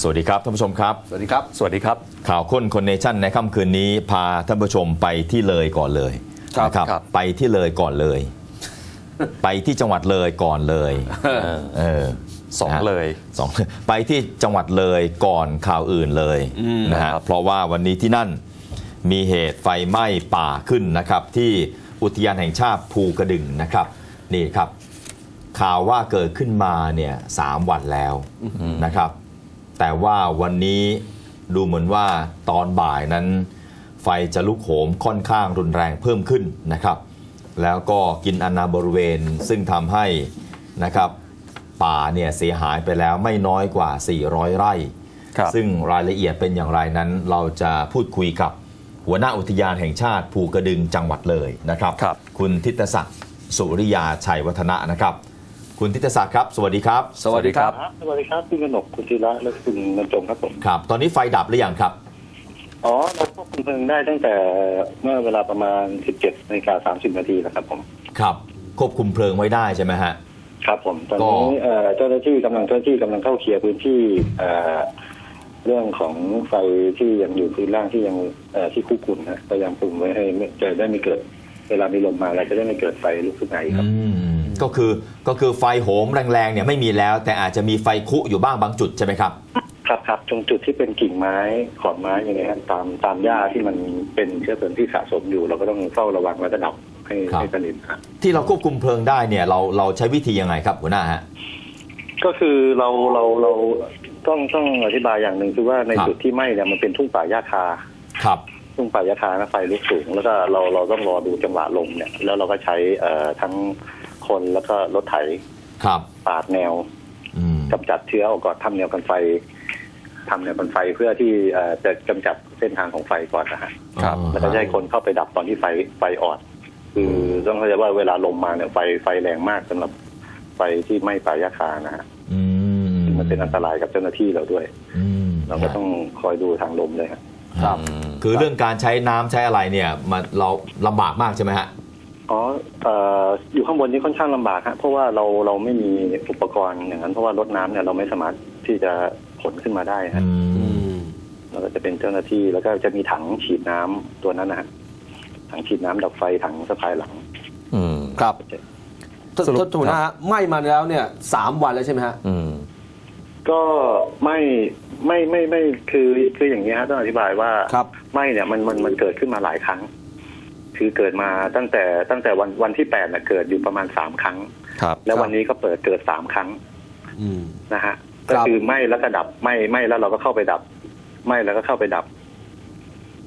สวัสดีครับท่านผู้ชมครับ สวัสดีครับ สวัสดีครับ ข่าวค้นคนเนชั่นในค่ำคืนนี้พาท่านผู้ชมไปที่เลยก่อนเลยครับนะครับ ครับ ไปที่เลยก่อนเลย ไปที่จังหวัดเลยก่อนเลยเออเออสองนะฮะเลย สองไปที่จังหวัดเลยก่อนข่าวอื่นเลยอืมนะฮะเพราะว่าวันนี้ที่นั่นมีเหตุไฟไหม้ป่าขึ้นนะครับ ที่อุทยานแห่งชาติภูกระดึงนะครับ นี่ครับ ข่าวว่าเกิดขึ้นมาเนี่ยสามวันแล้วนะครับ แต่ว่าวันนี้ดูเหมือนว่าตอนบ่ายนั้น ไฟจะลุกโหมค่อนข้างรุนแรงเพิ่มขึ้นนะครับ แล้วก็กินอนาบริเวณซึ่งทำให้นะครับป่าเนี่ยเสียหายไปแล้วไม่น้อยกว่า 400 ไร่ครับซึ่งรายละเอียดเป็นอย่างไรนั้น เราจะพูดคุยกับหัวหน้าอุทยานแห่งชาติภูกระดึงจังหวัดเลยนะครับครับคุณทิตศักดิ์สุริยาชัยวัฒนะนะครับ คุณทิตศักดิ์ครับ สวัสดีครับ สวัสดีครับครับสวัสดีครับพี่กนกคุณธีระและคุณบรรจงครับผมครับ ตอนนี้ไฟดับหรือยังครับอ๋อเราควบคุมเพลิงได้ตั้งแต่เมื่อเวลาประมาณ 17นาฬิกา30นาทีแล้วครับผมครับ ควบคุมเพลิงไว้ได้ใช่ไหมฮะครับผมตอนก็นี้เอ่อเจ้าหน้าที่กำลังเจ้าหน้าที่กำลังเข้าเคลียร์พื้นที่เอ่อเรื่องของไฟที่ยังอยู่พื้นล่างที่ยังเอ่อที่คุกคุนนะพยายามคุมไว้ให้ไม่จะได้ไม่เกิด เวลามีลมมาเราจะได้ไม่เกิดไฟลุกขึ้นมาอีกครับอืม ก็คือก็คือไฟโหมแรงๆเนี่ยไม่มีแล้ว แต่อาจจะมีไฟคุอยู่บ้างบางจุดใช่ไหมครับครับครับตรงจุดที่เป็นกิ่งไม้ขอนไม้อย่างเงี้ยครับตามตามหญ้าที่มันเป็นเชื้อเพลิงที่สะสมอยู่ เราก็ต้องเฝ้าระวังและระดับให้ครับให้สนิทครับที่เราควบคุมเพลิงได้เนี่ยเราเราใช้วิธียังไงครับหัวหน้าฮะก็คือเราเราเราต้องต้องอธิบายอย่างหนึ่งคือว่าในครับจุดที่ไหม้เนี่ยมันเป็นทุ่งป่าหญ้าคาครับทุ่งป่าหญ้าคานะไฟลุกสูง แล้วก็เราเราต้องรอดูจังหวะลมเนี่ยแล้วเราก็ใช้เอ่อทั้ง คนแล้วก็รถไถครับปาดแนวอืมกำจัดเชื้อออกก่อนทำแนวกันไฟทำแนวกันไฟเพื่อที่เอ่อจะกำจัดเส้นทางของไฟก่อนนะฮะครับอ๋อแล้วก็จะให้คนเข้าไปดับตอนที่ไฟไฟอ่อนคือต้องเข้าใจว่าเวลาลมมาเนี่ยไฟไฟแรงมากสำหรับไฟที่ไหม้ป่าหญ้าคานะฮะอืมมันเป็นอันตรายกับเจ้าหน้าที่เราด้วยอืมเราก็ต้องคอยดูทางลมเลยครับครับอืมคือเรื่องการใช้น้ำใช้อะไรเนี่ยมันเราลำบากมากใช่ไหมฮะ อ๋อเอ่ออยู่ข้างบนนี้ค่อนข้างลำบากฮะเพราะว่าเราเราไม่มีอุปกรณ์อย่างนั้น เพราะว่ารถน้ำเนี่ยเราไม่สามารถที่จะขนขึ้นมาได้ฮะอืมเราก็จะเป็นเจ้าหน้าที่แล้วก็จะมีถังฉีดน้ำตัวนั้นนะฮะถังฉีดน้ำดับไฟถังสะพายหลัง อืม ครับ สรุปท่านหัวหน้าฮะไหม้มาแล้วเนี่ยสามวันแล้วใช่ไหมฮะ อืม ก็ไม่ไม่ไม่ไม่คือคืออย่างนี้ฮะต้องอธิบายว่าครับไม่เนี่ยมันมันมันเกิดขึ้นมาหลายครั้ง คือเกิดมาตั้งแต่ตั้งแต่วันวันที่แปดน่ะเกิดอยู่ประมาณสามครั้ง ครับ แล้วครับวันนี้ก็เปิดเกิดสามครั้งอืมนะฮะครัก็บคือไหม้แล้วก็ดับไหม้ไหม้แล้วเราก็เข้าไปดับไหม้แล้วก็เข้าไปดับ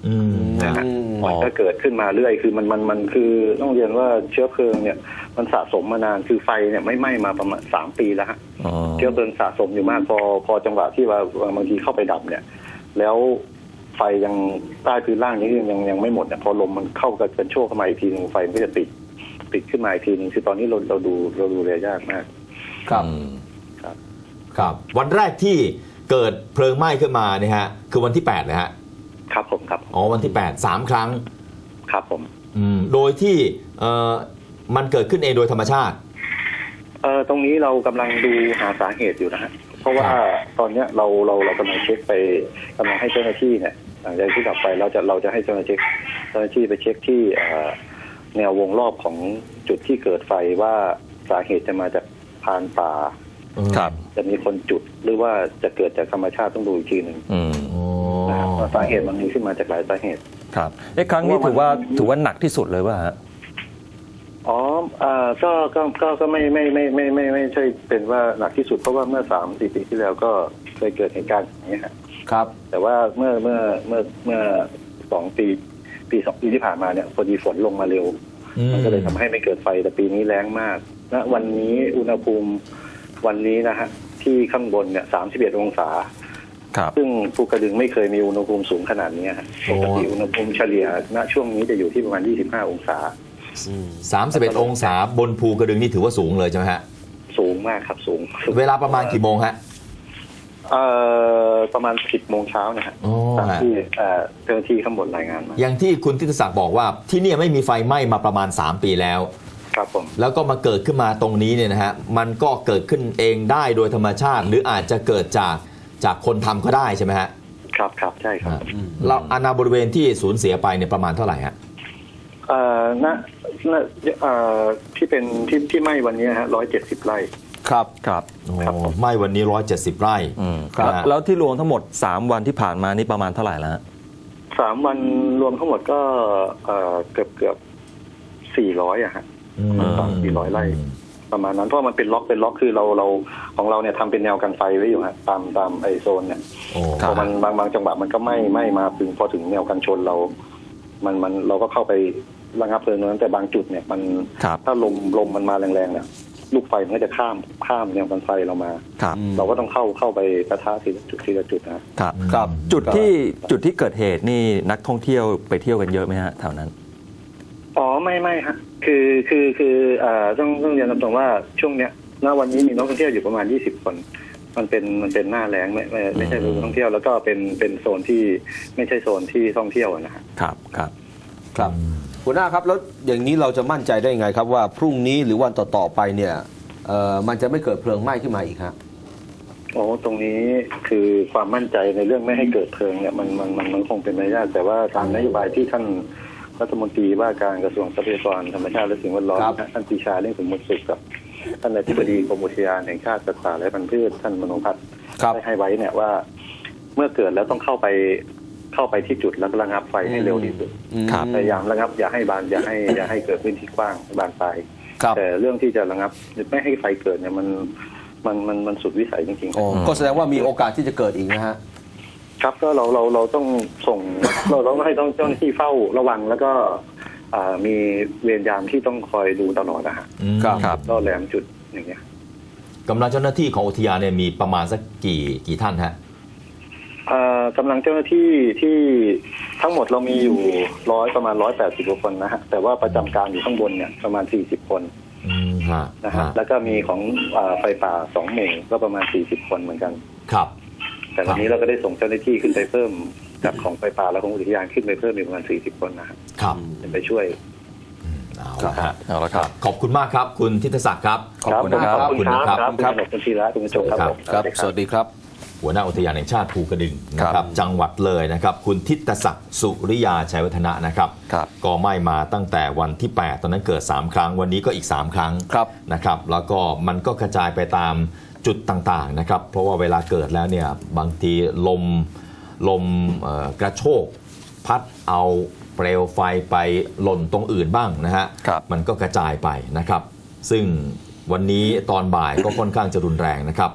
อืมนะฮะอืมมันก็เกิดขึ้นมาเรื่อยคือมันมันมันคือต้องเรียนว่าเชื้อเพลิงเนี่ย มันสะสมมานานคือไฟเนี่ยไม่ไหม้มาประมาณสามปีแล้วฮะอ๋อเชื้อเพลิงสะสมอยู่มากพอพอจังหวะที่ว่าบางทีเข้าไปดับเนี่ย แล้ว ไฟยังใต้พื้นล่างนี้ยังยังยังไม่หมดเนี่ยพอลมมันเข้ากันเป็นโชกเข้ามาอีกทีหนึงไฟมันก็จะติดติดขึ้นมาอีกทีหนึงคือตอนนี้เราเราดูเราดูแลยากมาก ครับอืมครับ วันแรกที่เกิดเพลิงไหม้ขึ้นมาเนี่ยฮะ คือวันที่8เลยฮะครับผมครับอ๋อวันที่8 3ครั้ง ครับผมอืมโดยที่เอ่อมันเกิดขึ้นเองโดยธรรมชาติเออตรงนี้เรากำลังดูหาสาเหตุอยู่นะฮะเพราะว่าตอนเนี้ยเราเราเรากำลังเช็คไปกำลังให้เจ้าหน้าที่เนี่ย หลังจากที่ดับไปเราจะเราจะให้เจ้าหน้าที่เจ้าหน้าที่ไปเช็คที่เอ่อแนววงรอบของจุดที่เกิดไฟว่าสาเหตุจะมาจากพรานป่าครับ จะมีคนจุดหรือว่าจะเกิดจากธรรมชาติต้องดูอีกทีหนึ่งอืมอ๋อนะครับว่าสาเหตุมันมีขึ้นมาจากหลายสาเหตุ ครับเอ้ครั้งนี้ถือว่าถือว่าหนักที่สุดเลยว่าฮะอ๋อเอ่อก็ก็ก็ก็ไม่ไม่ไม่ไม่ไม่ไม่ใช่เป็นว่าหนักที่สุดเพราะว่าเมื่อสามสี่ปีที่แล้วก็เคยเกิดเหตุการณ์อย่างนี้ยฮะ ครับ แต่ว่าเมื่อเมื่อเมื่อเมื่อสองปีปีสองปีที่ผ่านมาเนี่ยพอดีฝนลงมาเร็ว มันก็เลยทำให้ไม่เกิดไฟแต่ปีนี้แรงมากณวันนี้อุณหภูมิวันนี้นะฮะที่ข้างบนเนี่ยสามสิบเอ็ดองศาครับซึ่งภูกระดึงไม่เคยมีอุณหภูมิสูงขนาดนี้ฮะปกติอุณหภูมิเฉลี่ยณช่วงนี้จะอยู่ที่ประมาณ 25 องศาสามสิบเอ็ดองศาบนภูกระดึงนี่ถือว่าสูงเลยใช่ไหมฮะ สูงมากครับสูง เวลาประมาณกี่โมงฮะ เอ่อประมาณ10โมงเช้านะฮะอ๋อ ตามที่เอ่อเจ้าหน้าที่ข้างบนรายงานมาอย่างที่คุณทิตศักดิ์บอกว่าที่เนี่ยไม่มีไฟไหม้มาประมาณ 3 ปีแล้ว ครับผม แล้วก็มาเกิดขึ้นมาตรงนี้เนี่ยนะฮะมันก็เกิดขึ้นเองได้โดยธรรมชาติ หรืออาจจะเกิดจากจากคนทำก็ได้ใช่ไหมฮะครับครับใช่ครับฮะเราอาณาบริเวณที่สูญเสียไปเนี่ยประมาณเท่าไหร่ฮะเอ่อณณเอ่อที่เป็นที่ที่ไหม้วันนี้ฮะร้อยเจ็ดสิบไร่ ครับครับโอ้ครับผมไม่วันนี้ 170 ไร่อืมครับแล้วแล้วที่รวมทั้งหมด 3 วันที่ผ่านมานี่ประมาณเท่าไหร่แล้วฮะสามวันรวมทั้งหมดก็เอ่อเกือบเกือบสี่ร้อยอะฮะอืมสามสี่ร้อยไร่ประมาณนั้นเพราะมันเป็นล็อกเป็นล็อกคือเราเราของเราเนี่ยทำเป็นแนวกันไฟไว้อยู่ฮะตามตามไอโซนเนี่ยโอ้คพรัอบมันบางบางจังหวะมันก็ไหม้ไหม้มาถึงพอถึงแนวกันชนเรา มันมันเราก็เข้าไประงับเพลิงตรงนั้นแต่บางจุดเนี่ยมันครับถ้าลมลมมันมาแรงๆเนี่ย ลูกไฟมันก็จะข้ามข้ามแนวกันไฟเรามา ครับเราก็ต้องเข้าเข้าไปกระทะทีละจุดทีละจุดนะ ครับครับจุดที่จุดที่เกิดเหตุนี่นักท่องเที่ยวไปเที่ยวกันเยอะไหมฮะแถวนั้น อ๋อไม่ไม่ฮะคือคือคือเอ่อต้องต้องเรียนตรงๆว่าช่วงเนี้ยณวันนี้มีนักท่องเที่ยวอยู่ประมาณยี่สิบคน มันเป็นมันเป็นหน้าแรงไม่ไม่ไม่ใช่ฤดูท่องเที่ยวแล้วก็เป็นเป็นโซนที่ไม่ใช่โซนที่ท่องเที่ยวอะนะฮะ ครับครับ ครับ หัวหน้าครับแล้วอย่างนี้เราจะมั่นใจได้ไงครับ ว่าพรุ่งนี้หรือวันต่อๆไปเนี่ยเอ่อมันจะไม่เกิดเพลิงไหม้ขึ้นมาอีกฮะโอ้ตรงนี้คือความมั่นใจในเรื่องไม่ให้เกิดเพลิงเนี่ยมันมันมันมันคงเป็นไปได้แต่ว่าตามนโยบายที่ท่านรัฐมนตรีว่าการกระทรวงทรัพยากรธรรมชาติและสิ่งแวดล้อมครับท่านปรีชาเรื่องสมมุติสุขกับท่านอธิบดีกรมอุทยานแห่งชาติสัตว์ป่าและพันธุ์พืชท่านมโนพัฒน์ครับได้ให้ไว้เนี่ยว่า เมื่อเกิดแล้วต้องเข้าไป เข้าไปที่จุดแล้วก็ระงับไฟให้เร็วที่สุดอืมครับพยายามระงับอย่าให้บานอย่าให้อย่าให้เกิดพื้นที่กว้างบานปลายครับแต่เรื่องที่จะระงับไม่ให้ไฟเกิดเนี่ยมันมันมันมันสุดวิสัยจริงๆอ๋อก็แสดงว่ามีโอกาสที่จะเกิดอีกนะฮะครับก็เราเราเราต้องส่งเราต้องให้ต้องเจ้าหน้าที่เฝ้าระวังแล้วก็อ่ามีเวรยามที่ต้องคอยดูตลอดนะฮะอืมครับครับก็แหลมจุดอย่างเงี้ยกำลังเจ้าหน้าที่ของอุทยานเนี่ยมีประมาณสักกี่กี่ท่านฮะอ่า กำลังเจ้าหน้าที่ที่ทั้งหมดเรามีอยู่ร้อยประมาณร้อยแปดสิบกว่าคนนะฮะแต่ว่าประจำการอยู่ข้างบนเนี่ยประมาณสี่สิบคนอืมฮะนะฮะฮะแล้วก็มีของอ่าไฟป่าสองหมู่ก็ประมาณสี่สิบคนเหมือนกันครับ แต่วันนี้เราก็ได้ส่งเจ้าหน้าที่ขึ้นไปเพิ่มจากของไฟป่าและของอุทยานขึ้นไปเพิ่มอีกประมาณสี่สิบคนนะฮะครับไปช่วยเอาครับละฮะเอาละครับ ขอบคุณมากครับ คุณทิตศักดิ์ครับ ขอบคุณนะครับ ขอบคุณครับ ขอบคุณครับครับคุณธีระคุณผู้ชมครับผมครับ สวัสดีครับ หัวหน้าอุทยานแห่งชาติภูกระดึงนะคครัรับบจังหวัดเลยนะครับคุณทิตศักดิ์สุริยาชัยวัฒนะนะครับครับก็ไหม้มาตั้งแต่วันที่ 8 ตอนนั้นเกิด 3 ครั้ง วันนี้ก็อีก 3 ครั้งครับนะครับแล้วก็มันก็กระจายไปตามจุดต่างๆนะครับเพราะว่าเวลาเกิดแล้วเนี่ยบางทีลมลมเอ่อกระโชกพัดเอาเปลวไฟไปหล่นตรงอื่นบ้างนะฮะครับมันก็กระจายไปนะครับ ซึ่งวันนี้ตอนบ่ายก็ค่อนข้างจะรุนแรงนะครับ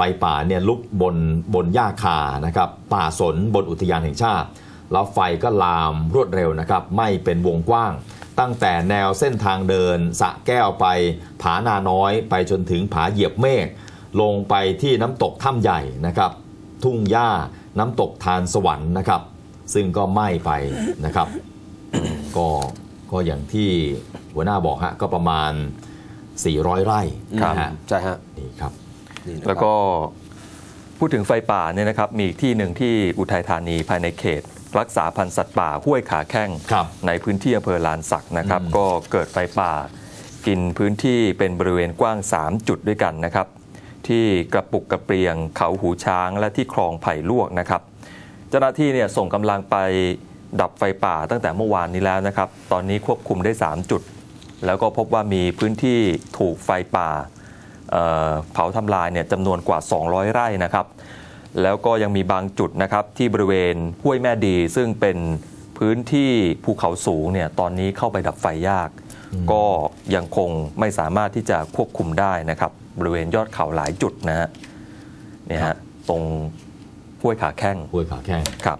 ไฟป่าเนี่ยลุกบนบนหญ้าคานะครับป่าสนบนอุทยานแห่งชาติ แล้วไฟก็ลามรวดเร็วนะครับไม่เป็นวงกว้าง ตั้งแต่แนวเส้นทางเดินสระแก้วไปผานาน้อยไปจนถึงผาเหยียบเมฆลงไปที่น้ำตกถ้ำใหญ่นะครับทุ่งหญ้าน้ำตกทานสวรรค์นะครับ ซึ่งก็ไหม้ไปนะครับ ก็ก็อย่างที่หัวหน้าบอกฮะก็ประมาณ 400 ไร่ครับนะฮะใช่ฮะนี่ครับนี่นะครับ แล้วก็พูดถึงไฟป่าเนี่ยนะครับมีอีกที่หนึ่งที่อุทัยธานีภายในเขต รักษาพันธุ์สัตว์ป่าห้วยขาแข้งครับในพื้นที่อำเภอลานสักนะครับอืมก็เกิดไฟป่า กินพื้นที่เป็นบริเวณกว้าง 3 จุดด้วยกันนะครับ ที่กระปุกกระเปรียง เขาหูช้างและที่คลองไผ่ลวกนะครับ เจ้าหน้าที่เนี่ยส่งกำลังไปดับไฟป่าตั้งแต่เมื่อวานนี้แล้วนะครับ ตอนนี้ควบคุมได้ 3 จุด แล้วก็พบว่ามีพื้นที่ถูกไฟป่าเอ่อ เผาทำลายเนี่ยจำนวนกว่า 200 ไร่นะครับ แล้วก็ยังมีบางจุดนะครับที่บริเวณห้วยแม่ดี ซึ่งเป็นพื้นที่ภูเขาสูงเนี่ยตอนนี้เข้าไปดับไฟยาก ก็ยังคงไม่สามารถที่จะควบคุมได้นะครับ บริเวณยอดเขาหลายจุดนะฮะเนี่ยฮะตรงห้วยขาแข้งห้วยขาแข้งครับ